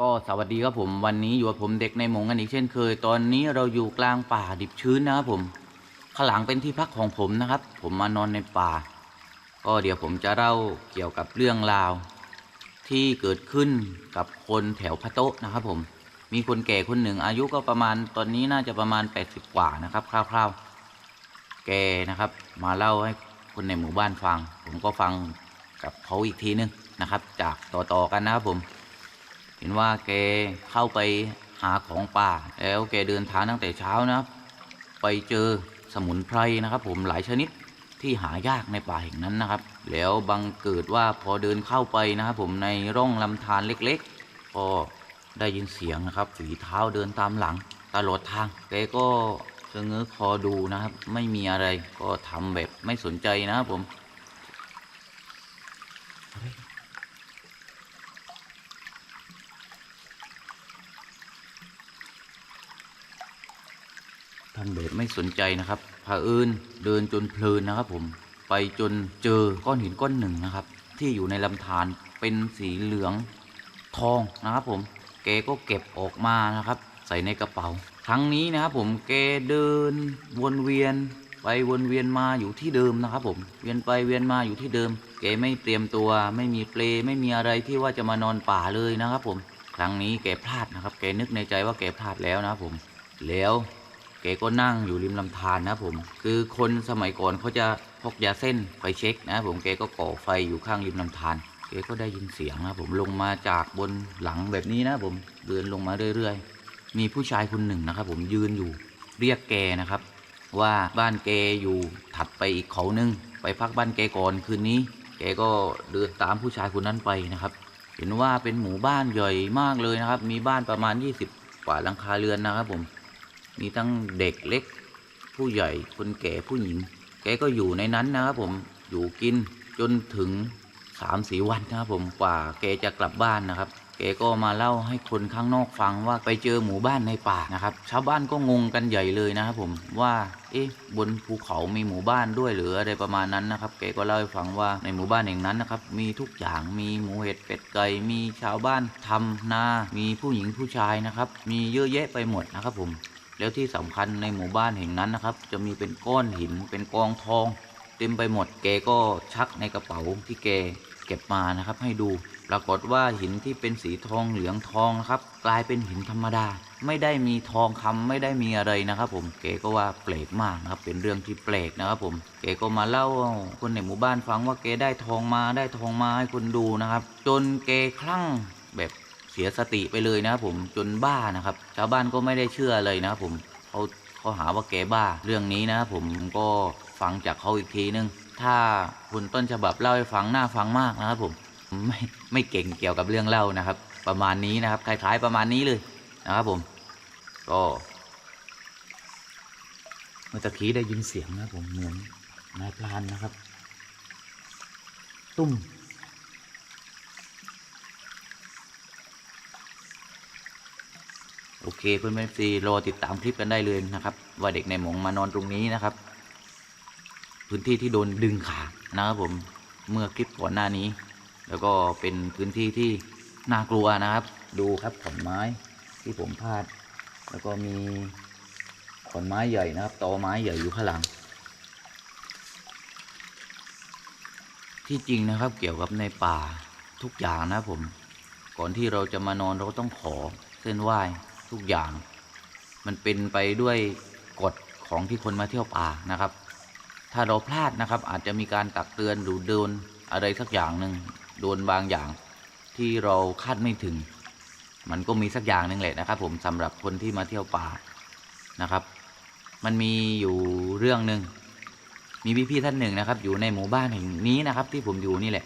ก็สวัสดีครับผมวันนี้อยู่กับผมเด็กในหมงกันอีกเช่นเคย ตอนนี้เราอยู่กลางป่าดิบชื้นนะครับผมข้างหลังเป็นที่พักของผมนะครับ ผมมานอนในป่า ก็เดี๋ยวผมจะเล่าเกี่ยวกับเรื่องราว ที่เกิดขึ้นกับคนแถวพะโต๊ะนะครับผมมีคนแก่คนหนึ่งอายุก็ประมาณตอนนี้น่าจะประมาณ 80 กว่านะครับคร่าวๆ แกนะครับ มาเล่าให้คนในหมู่บ้านฟัง ผมก็ฟังกับเขาอีกทีนึงนะครับ จากต่อๆกันนะครับผม ห็นว่าแกเข้าไปหาของป่า แล้วแกเดินทางตั้งแต่เช้านะครับ ไปเจอสมุนไพรนะครับ ผมหลายชนิดที่หายากในป่าแห่งนั้นนะครับ แล้วบังเกิดว่าพอเดินเข้าไปนะครับผมในร่องลำธารเล็กๆ ก็ได้ยินเสียงนะครับฝีเท้าเดินตามหลังตลอดทางแกก็เชะเง้อคอดูนะครับ ไม่มีอะไรก็ทำแบบไม่สนใจนะครับผม ทำแบบไม่สนใจนะครับพาเอิญเดินจนเพลินนะครับผมไปจนเจอก้อนหินก้อนหนึ่งนะครับ ที่อยู่ในลำธารเป็นสีเหลืองทองนะครับผมแกก็เก็บออกมานะครับ ใส่ในกระเป๋า ครั้งนี้นะครับผมแกเดินวนเวียนไปวนเวียนมาอยู่ที่เดิมนะครับผมเวียนไปเวียนมาอยู่ที่เดิม แกไม่เตรียมตัวไม่มีเปลไม่มีอะไรที่ว่าจะมานอนป่าเลยนะครับผม ครั้งนี้แกพลาดนะครับ แกนึกในใจว่าแกพลาดแล้วนะครับผมแล้ว แกก็นั่งอยู่ริมลำธารนะผม คือคนสมัยก่อนเขาจะพกยาเส้นไปเช็คนะผมแกก็ก่อไฟอยู่ข้างริมลำธารแกก็ได้ยินเสียงนะผมลงมาจากบนหลังแบบนี้นะผมเดินลงมาเรื่อยๆ มีผู้ชายคนหนึ่งนะครับผมยืนอยู่เรียกแกนะครับ ว่าบ้านแกอยู่ถัดไปอีกเขาหนึงไปพักบ้านแกก่อนคืนนี้ แกก็เดินตามผู้ชายคนนั้นไปนะครับ เห็นว่าเป็นหมู่บ้านใหญ่มากเลยนะครับ มีบ้านประมาณ 20กว่าหลังคาเรือนนะครับผม มีทั้งเด็กเล็ก ผู้ใหญ่คนแก่ผู้หญิง แกก็อยู่ในนั้นนะครับผมอยู่กินจนถึงสามสีวันนะครับผมกว่าแกจะกลับบ้านนะครับแกก็มาเล่าให้คนข้างนอกฟังว่าไปเจอหมู่บ้านในป่านะครับ ชาวบ้านก็งงกันใหญ่เลยนะครับผมว่าเอ๊ะบนภูเขามีหมู่บ้านด้วยหรืออะไรประมาณนั้นนะครับแกก็เล่าให้ฟังว่าในหมู่บ้านแห่งนั้นนะครับมีทุกอย่างมีหมูเห็ดเป็ดไก่มีชาวบ้านทำนา มีผู้หญิงผู้ชายนะครับ มีเยอะแยะไปหมดนะครับผม แล้วที่สำคัญในหมู่บ้านแห่งนั้นนะครับ จะมีเป็นก้อนหินเป็นกองทอง เต็มไปหมดแกก็ชักในกระเป๋าที่แกเก็บมานะครับ ให้ดูปรากฏว่าหินที่เป็นสีทองเหลืองทองนะครับ กลายเป็นหินธรรมดา ไม่ได้มีทองคำไม่ได้มีอะไรนะครับ ผมแกก็ว่าแปลกมากนะครับ เป็นเรื่องที่แปลกนะครับ ผมแกก็มาเล่าคนในหมู่บ้านฟังว่าแกได้ทองมาได้ทองมาให้คนดูนะครับ จนแกคลั่งแบบ เสียสติไปเลยนะครับผมจนบ้านะครับ ชาวบ้านก็ไม่ได้เชื่อเลยนะครับผมเขาเขาหาว่าแกบ้าเรื่องนี้นะครับผมก็ฟังจากเขาอีกทีนึง ถ้าคุณต้นฉบับเล่าให้ฟังน่าฟังมากนะครับผมไม่ไม่เก่งเกี่ยวกับเรื่องเล่านะครับ ประมาณนี้นะครับคล้ายๆประมาณนี้เลยนะครับผมก็เมื่อตะกี้ได้ยินเสียงนะผมเหมือนนายพรานนะครับ ตุ้ม โอเคเพื่อนๆซีรอติดตามคลิปกันได้เลยนะครับ ว่าเด็กในหมองมานอนตรงนี้นะครับ พื้นที่ที่โดนดึงขานะครับผมเมื่อคลิปก่อนหน้านี้ แล้วก็เป็นพื้นที่ที่น่ากลัวนะครับ ดูครับขอนไม้ที่ผมพาด แล้วก็มีขอนไม้ใหญ่นะครับตอไม้ใหญ่อยู่ข้างหลัง ที่จริงนะครับเกี่ยวกับในป่าทุกอย่างนะผม ก่อนที่เราจะมานอนเราก็ต้องขอเส้นไหว้ ทุกอย่าง มันเป็นไปด้วยกฎของที่คนมาเที่ยวป่านะครับ ถ้าเราพลาดนะครับ อาจจะมีการตักเตือนหรือโดนอะไรสักอย่างหนึ่งโดนบางอย่างที่เราคาดไม่ถึง มันก็มีสักอย่างหนึ่งแหละนะครับ ผมสำหรับคนที่มาเที่ยวป่านะครับ มันมีอยู่เรื่องหนึ่งมีพี่ๆท่านหนึ่งนะครับ อยู่ในหมู่บ้านแห่งนี้นะครับ ที่ผมอยู่นี่แหละ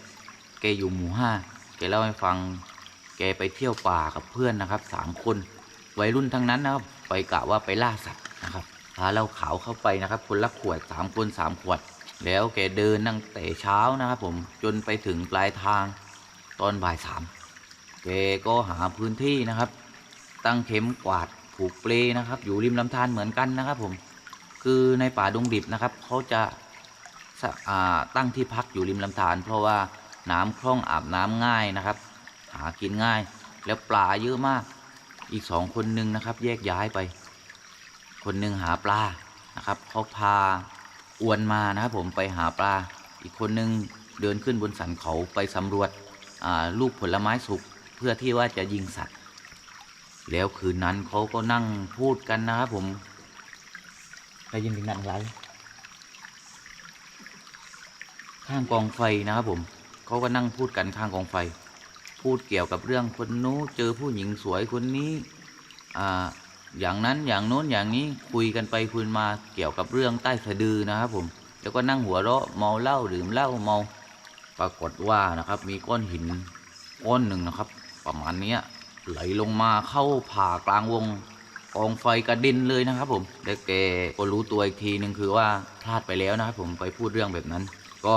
แกอยู่หมู่ห้าแกเล่าให้ฟัง แกไปเที่ยวป่ากับเพื่อนนะครับสามคน วัยรุ่นทั้งนั้นนะครับ ไปกะว่าไปล่าสัตว์นะครับพาเหล้าขาวเข้าไปนะครับ คนละขวดสามคนสามขวด แล้วแกเดินตั้งแต่เช้านะครับผมจนไปถึงปลายทางตอนบ่ายสามแกก็หาพื้นที่นะครับ ตั้งเข็มกวาดผูกเปลนะครับ อยู่ริมลำธารเหมือนกันนะครับผมคือในป่าดงดิบนะครับเขาจะสะอ่าตั้งที่พักอยู่ริมลำธารเพราะว่าน้ำคล่องอาบน้ำง่ายนะครับ หากินง่าย แล้วปลาเยอะมาก อีกสองคนหนึงนะครับ แยกย้ายไป คนหนึ่งหาปลานะครับเขาพาอวนมานะครับผมไปหาปลา อีกคนหนึ่งเดินขึ้นบนสันเขาไปสำรวจลูกผลไม้สุกเพื่อที่ว่าจะยิงสัตว์ แล้วคืนนั้นเขาก็นั่งพูดกันนะครับผมได้ยินถึงนั้นไรข้างกองไฟนะครับผมเขาก็นั่งพูดกันข้างกองไฟ พูดเกี่ยวกับเรื่องคนนู้นเจอผู้หญิงสวยคนนี้อ่าอย่างนั้นอย่างโน้นอย่างนี้คุยกันไปคุยมาเกี่ยวกับเรื่องใต้สะดือนะครับผมแล้วก็นั่งหัวเราะเมาเหล้าดื่มเหล้าเมา ปรากฏว่านะครับมีก้อนหินก้อนหนึ่งนะครับ ประมาณนี้ไหลลงมาเข้าผ่ากลางวงกองไฟกระเด็นเลยนะครับ ผมแล้วแกก็รู้ตัวอีกทีหนึ่งคือว่าพลาดไปแล้วนะครับ ผมไปพูดเรื่องแบบนั้น ก็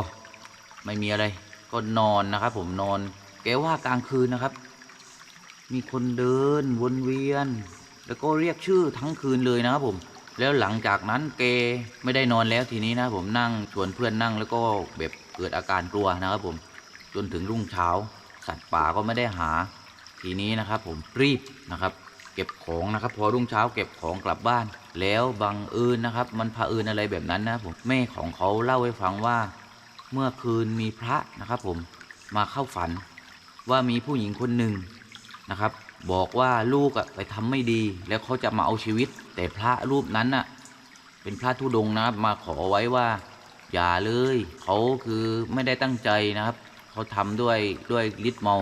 ไม่มีอะไรก็นอนนะครับ ผมนอน แกว่ากลางคืนนะครับ มีคนเดินวนเวียน แล้วก็เรียกชื่อทั้งคืนเลยนะครับผม แล้วหลังจากนั้นแกไม่ได้นอนแล้วทีนี้นะผมนั่งชวนเพื่อนนั่งแล้วก็แบบเกิดอาการกลัวนะครับผม จนถึงรุ่งเช้า สัตว์ป่าก็ไม่ได้หา ทีนี้นะครับผมรีบนะครับเก็บของนะครับพอรุ่งเช้าเก็บของกลับบ้าน แล้วบังเอิญนะครับ มันเอิญอะไรแบบนั้นนะผมแม่ของเขาเล่าให้ฟังว่า เมื่อคืนมีพระนะครับผมมาเข้าฝัน ว่ามีผู้หญิงคนหนึ่งนะครับ บอกว่าลูกอะไปทำไม่ดี แล้วเขาจะมาเอาชีวิต แต่พระรูปนั้นน่ะเป็นพระธุดงนะครับมาขอไว้ว่า อย่าเลยเขาคือไม่ได้ตั้งใจนะครับเขาทำด้วยด้วยฤทธิ์เมา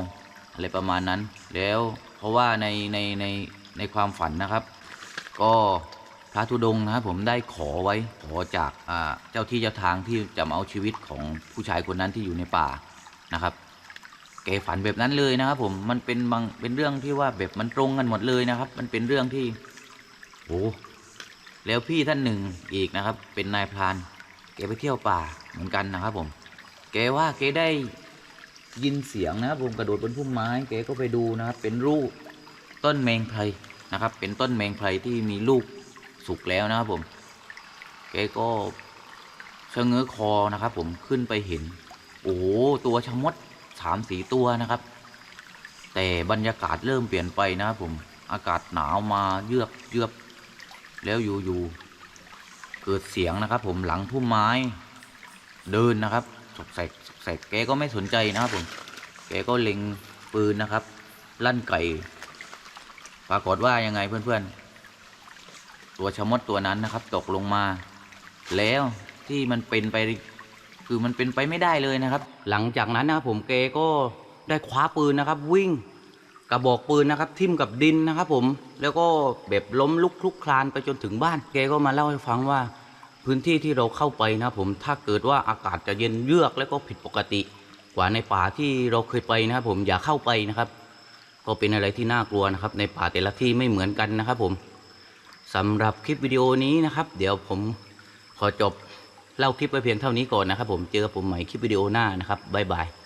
อะไรประมาณนั้น แล้วเพราะว่าในในในในความฝันนะครับ ก็พระธุดงนะครับผมได้ขอไว้ขอจากเจ้าที่เจ้าทางที่จะมาเอาชีวิตของผู้ชายคนนั้นที่อยู่ในป่านะครับ แกฝันแบบนั้นเลยนะครับ ผมมันเป็นบางเป็นเรื่องที่ว่าแบบมันตรงกันหมดเลยนะครับ มันเป็นเรื่องที่โอ้แล้วพี่ท่านหนึ่งอีกนะครับ เป็นนายพรานแกไปเที่ยวป่าเหมือนกันนะครับ ผม แกว่าแกได้ยินเสียงนะครับผมกระโดดบนพุ่มไม้แกก็ไปดูนะครับ เป็นรูปต้นแมงไพรนะครับ เป็นต้นแมงไพรที่มีลูกสุกแล้วนะครับ ผม แกก็ชะเง้อคอนะครับ ผมขึ้นไปเห็น โอ้ตัวชะมด สามสีตัวนะครับ แต่บรรยากาศเริ่มเปลี่ยนไปนะผมอากาศหนาวมาเยือกเยือบแล้วอยู่ๆเกิดเสียงนะครับ ผมหลังพุ่มไม้เดินนะครับสกแสกสกแสกแกก็ไม่สนใจนะครับผมแกก็เล็งปืนนะครับ ลั่นไก่ปรากฏว่ายังไงเพื่อนๆ ตัวชะมดตัวนั้นนะครับ ตกลงมา แล้วที่มันเป็นไป คือมันเป็นไปไม่ได้เลยนะครับ หลังจากนั้นนะครับผมแกก็ได้คว้าปืนนะครับ วิ่งกระบอกปืนนะครับ ทิ่มกับดินนะครับ ผมแล้วก็แบบล้มลุกคลุกคลานไปจนถึงบ้านแกก็มาเล่าให้ฟังว่าพื้นที่ที่เราเข้าไปนะครับผมถ้าเกิดว่าอากาศจะเย็นเยือกแล้วก็ผิดปกติกว่าในป่าที่เราเคยไปนะครับ ผมอย่าเข้าไปนะครับ ก็เป็นอะไรที่น่ากลัวนะครับ ในป่าแต่ละที่ไม่เหมือนกันนะครับ ผมสำหรับคลิปวิดีโอนี้นะครับ เดี๋ยวผมขอจบ เล่าคลิปไว้เพียงเท่านี้ก่อนนะครับผมเจอผมใหม่คลิปวิดีโอหน้านะครับบ๊ายบาย